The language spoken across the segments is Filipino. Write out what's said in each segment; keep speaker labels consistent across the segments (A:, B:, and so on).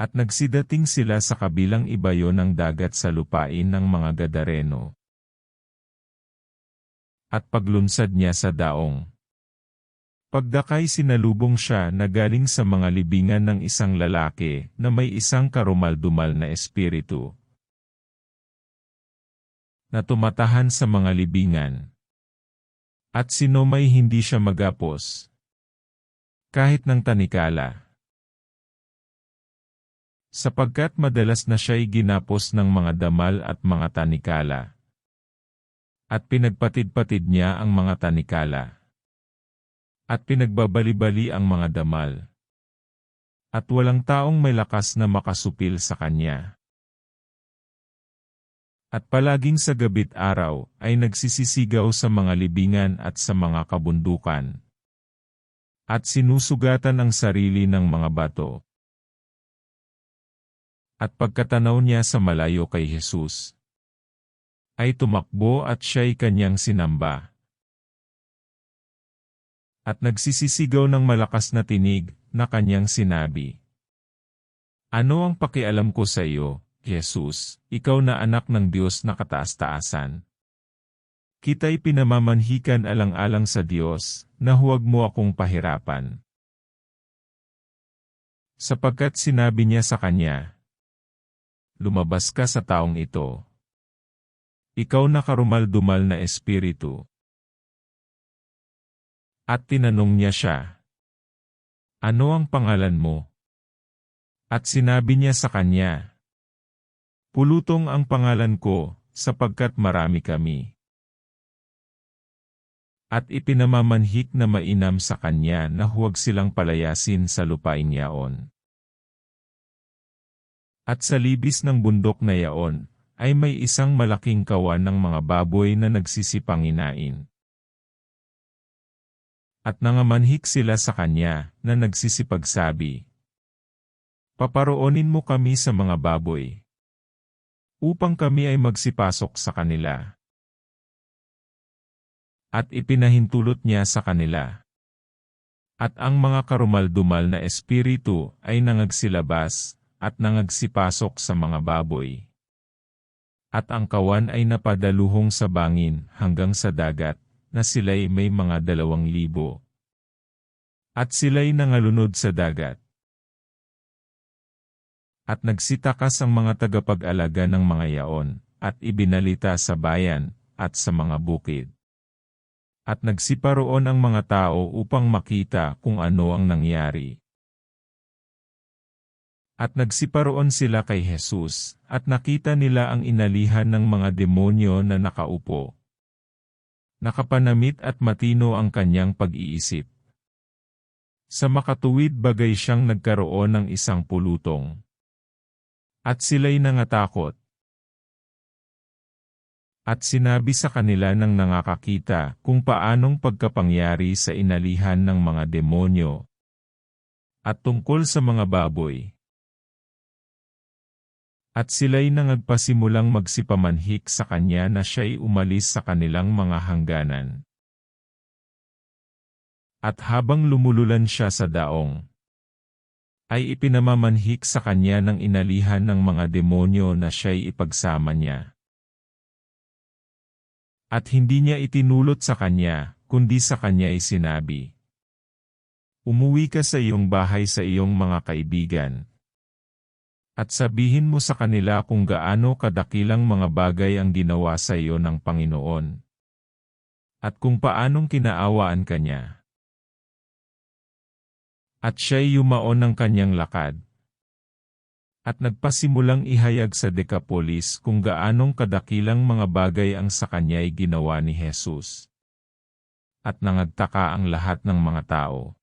A: At nagsidating sila sa kabilang ibayo ng dagat sa lupain ng mga Gadareno. At paglunsad niya sa daong. Pagdakay sinalubong siya na galing sa mga libingan ng isang lalaki na may isang karumaldumal na espiritu. Na tumatahan sa mga libingan. At sino may hindi siya magapos. Kahit ng tanikala. Sapagkat madalas na siya'y ginapos ng mga damal at mga tanikala. At pinagpatid-patid niya ang mga tanikala. At pinagbabali-bali ang mga damal. At walang taong may lakas na makasupil sa kanya. At palaging sa gabit araw ay nagsisisigaw sa mga libingan at sa mga kabundukan. At sinusugatan ang sarili ng mga bato. At pagkatanaw niya sa malayo kay Jesus, ay tumakbo at siya'y kanyang sinamba. At nagsisisigaw ng malakas na tinig na kanyang sinabi, Ano ang pakialam ko sa iyo, Jesus, ikaw na anak ng Diyos na kataas-taasan? Kita'y pinamamanhikan alang-alang sa Diyos, na huwag mo akong pahirapan. Sapagkat sinabi niya sa kanya, lumabas ka sa taong ito. Ikaw na karumal-dumal na espiritu. At tinanong niya siya, Ano ang pangalan mo? At sinabi niya sa kanya, Pulutong ang pangalan ko, sapagkat marami kami. At ipinamamanhik na mainam sa kanya na huwag silang palayasin sa lupain yaon. At sa libis ng bundok na yaon, ay may isang malaking kawan ng mga baboy na nagsisipanginain. At nangamanhik sila sa kanya, na nagsisipagsabi, Paparoonin mo kami sa mga baboy, upang kami ay magsipasok sa kanila. At ipinahintulot niya sa kanila. At ang mga karumaldumal na espiritu ay nangagsilabas, at nangagsipasok sa mga baboy. At ang kawan ay napadaluhong sa bangin hanggang sa dagat, na sila'y may mga dalawang libo. At sila'y nangalunod sa dagat. At nagsitakas ang mga tagapag-alaga ng mga yaon, at ibinalita sa bayan, at sa mga bukid. At nagsiparoon ang mga tao upang makita kung ano ang nangyari. At nagsiparoon sila kay Jesus, at nakita nila ang inalihan ng mga demonyo na nakaupo. Nakapanamit at matino ang kanyang pag-iisip. Sa makatuwid bagay siyang nagkaroon ng isang pulutong. At sila'y nangatakot. At sinabi sa kanila ng nangakakita kung paanong pagkapangyari sa inalihan ng mga demonyo. At tungkol sa mga baboy. At sila'y nangagpasimulang magsipamanhik sa kanya na siya'y umalis sa kanilang mga hangganan. At habang lumululan siya sa daong, ay ipinamamanhik sa kanya ng inalihan ng mga demonyo na siya'y ipagsama niya. At hindi niya itinulot sa kanya, kundi sa kanya ay sinabi, Umuwi ka sa iyong bahay sa iyong mga kaibigan, at sabihin mo sa kanila kung gaano kadakilang mga bagay ang ginawa sa iyo ng Panginoon. At kung paanong kinaawaan ka niya. At siya'y yumaon ng kanyang lakad. At nagpasimulang ihayag sa Decapolis kung gaanong kadakilang mga bagay ang sa kanya'y ginawa ni Jesus. At nangagtaka ang lahat ng mga tao.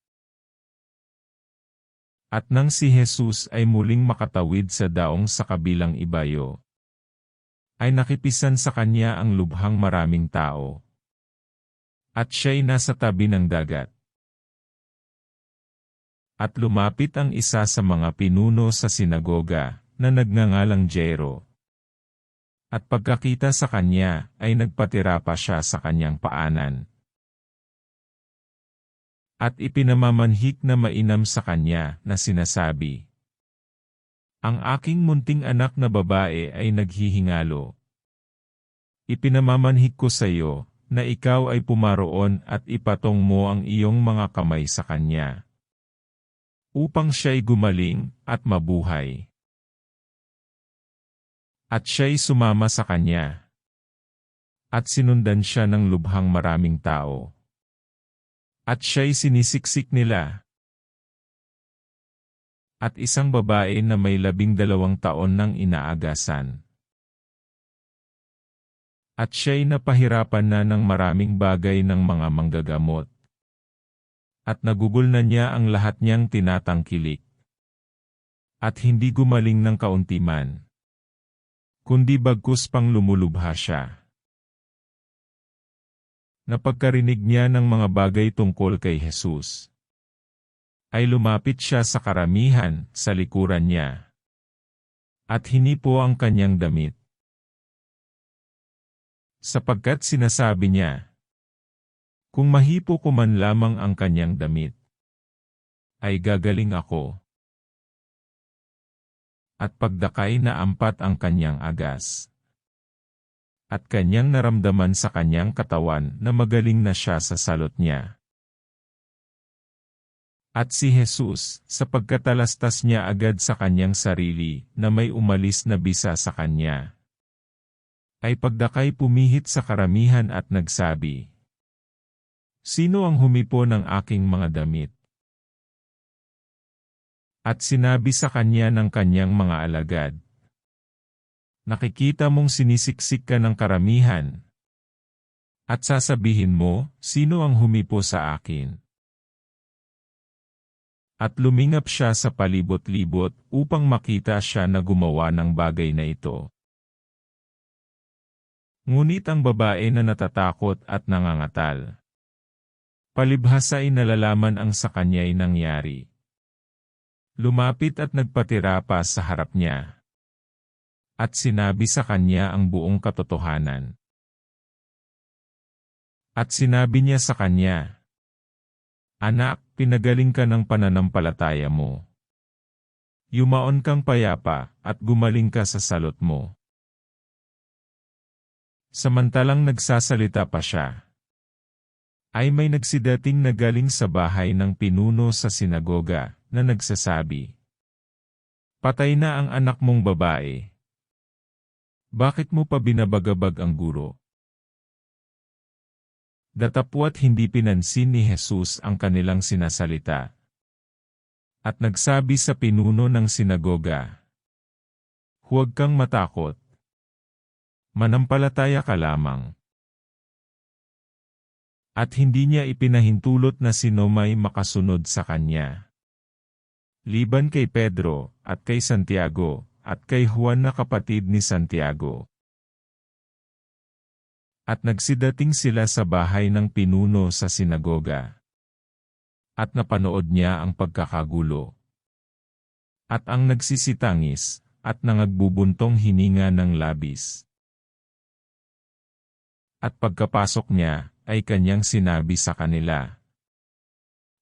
A: At nang si Jesus ay muling makatawid sa daong sa kabilang ibayo, ay nakipisan sa kanya ang lubhang maraming tao. At siya'y nasa tabi ng dagat. At lumapit ang isa sa mga pinuno sa sinagoga, na nagngangalang Jero. At pagkakita sa kanya, ay nagpatira pa siya sa kanyang paanan, at ipinamamanhik na mainam sa kanya na sinasabi, Ang aking munting anak na babae ay naghihingalo. Ipinamamanhik ko sa iyo, na ikaw ay pumaroon at ipatong mo ang iyong mga kamay sa kanya. Upang siya'y gumaling at mabuhay. At siya'y sumama sa kanya. At sinundan siya ng lubhang maraming tao. At siya'y sinisiksik nila. At isang babae na may labing dalawang taon nang inaagasan. At siya'y napahirapan na ng maraming bagay ng mga manggagamot. At nagugol na niya ang lahat niyang tinatangkilik. At hindi gumaling ng kaunti man. Kundi bagkus pang lumulubha siya. Napagkarinig niya ng mga bagay tungkol kay Jesus. Ay lumapit siya sa karamihan sa likuran niya. At hinipo ang kanyang damit sapagkat sinasabi niya, Kung mahipo ko man lamang ang kanyang damit, ay gagaling ako. At pagdakay na ampat ang kanyang agas. At kanyang naramdaman sa kanyang katawan na magaling na siya sa salot niya. At si Jesus, sa pagkatalastas niya agad sa kanyang sarili, na may umalis na bisa sa kanya ay pagdakay pumihit sa karamihan at nagsabi, Sino ang humipo ng aking mga damit? At sinabi sa kanya ng kanyang mga alagad, Nakikita mong sinisiksik ka ng karamihan. At sasabihin mo, sino ang humipo sa akin? At lumingap siya sa palibot-libot upang makita siya na gumawa ng bagay na ito. Ngunit ang babae na natatakot at nangangatal. Palibhasa ay nalalaman ang sa kanya'y nangyari. Lumapit at nagpatira pa sa harap niya. At sinabi sa kanya ang buong katotohanan. At sinabi niya sa kanya, Anak, pinagaling ka ng pananampalataya mo. Yumaon kang payapa at gumaling ka sa salot mo. Samantalang nagsasalita pa siya. Ay may nagsidating na galing sa bahay ng pinuno sa sinagoga, na nagsasabi, Patay na ang anak mong babae. Bakit mo pa binabagabag ang guro? Datapwat hindi pinansin ni Jesus ang kanilang sinasalita. At nagsabi sa pinuno ng sinagoga, Huwag kang matakot. Manampalataya ka lamang. At hindi niya ipinahintulot na sino may makasunod sa kanya. Liban kay Pedro, at kay Santiago, at kay Juan na kapatid ni Santiago. At nagsidating sila sa bahay ng pinuno sa sinagoga. At napanood niya ang pagkakagulo. At ang nagsisitangis, at nangagbubuntong hininga ng labis. At pagkapasok niya, ay kanyang sinabi sa kanila.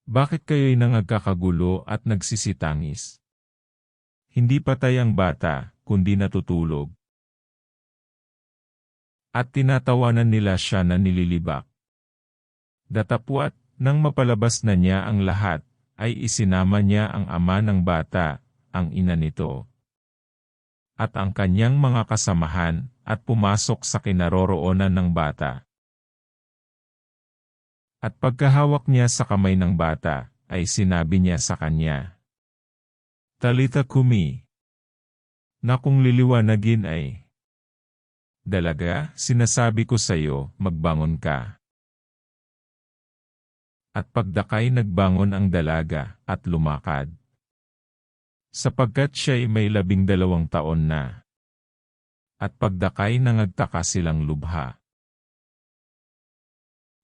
A: Bakit kayo'y nangagkakagulo at nagsisitangis? Hindi patay ang bata, kundi natutulog. At tinatawanan nila siya na nililibak. Datapwat, nang mapalabas na niya ang lahat, ay isinama niya ang ama ng bata, ang ina nito, at ang kanyang mga kasamahan, at pumasok sa kinaroroonan ng bata. At pagkahawak niya sa kamay ng bata, ay sinabi niya sa kanya, Talita kumi, na kung liliwanagin ay, Dalaga, sinasabi ko sa iyo, magbangon ka. At pagdakay nagbangon ang dalaga, at lumakad. Sapagkat siya'y may labing dalawang taon na at pagdakay nangagtaka silang lubha.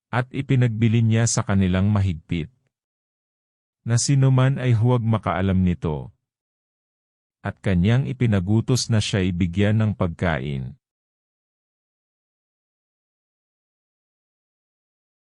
A: At ipinagbili niya sa kanilang mahigpit, na sinuman ay huwag makaalam nito. At kanyang ipinagutos na siya'y bigyan ng pagkain.